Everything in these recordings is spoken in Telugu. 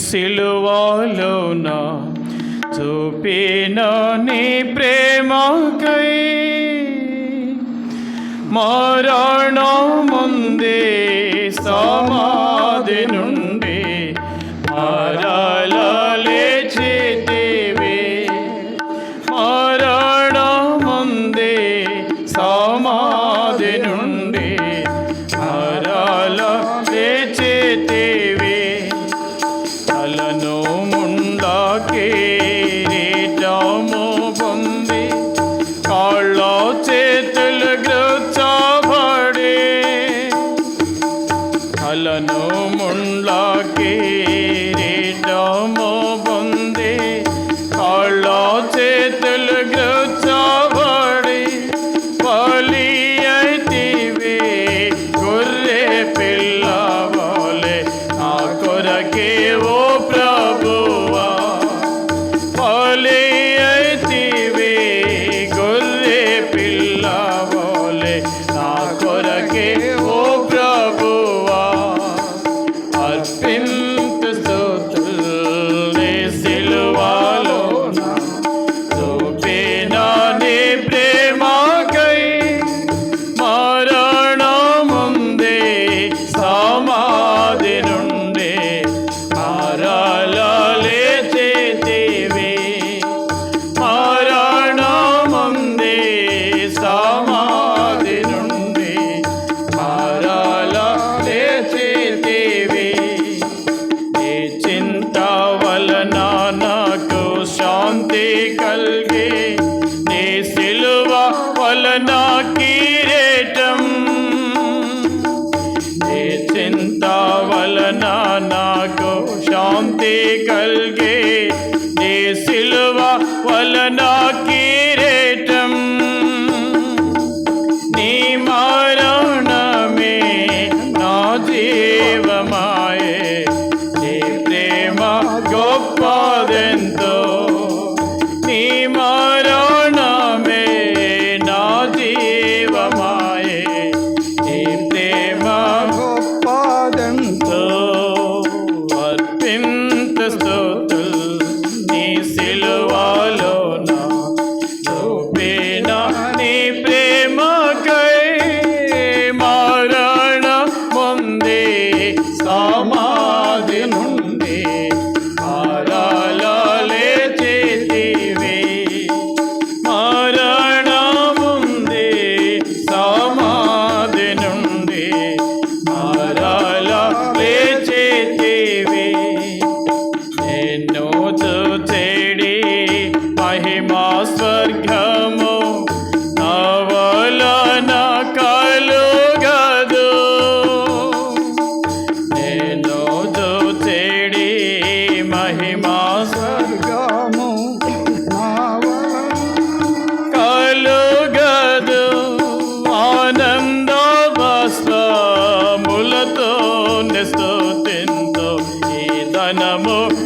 సిలువలోన చూపిన నీ ప్రేమకై మరణ ముందే సమా থাকে রে জমবন্দে কল চেতল গ্রচ ভরে হলনো মুন্ডকে রে জমবন্দে బోలే అయితివే గొల్లే పిల్ల బోలే నా కొరకే ఓ ప్రభువా. అర్పింత పంతే కల్గే నే సిలువ వలన కీరేటం నీ మరణమే నా జీవమాయే నీ ప్రేమ గొప్పదెంతో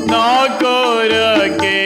না করকে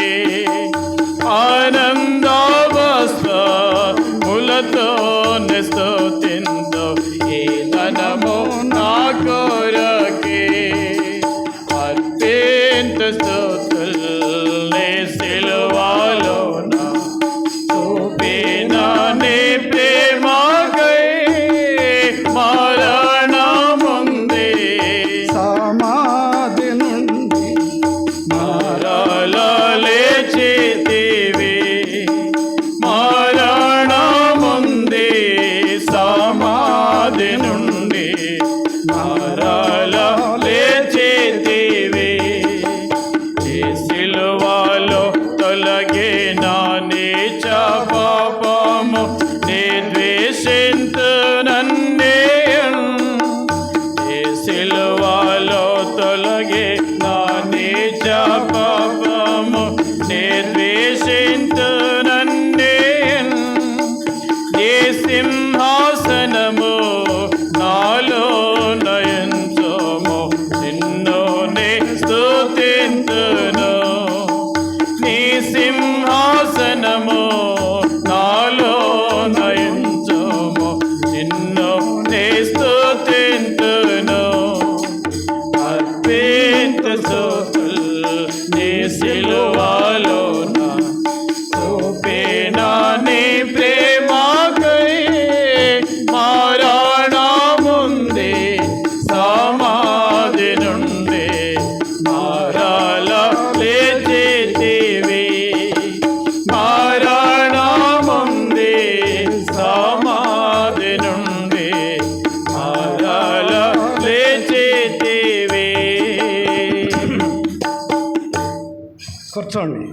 కూర్చోండి.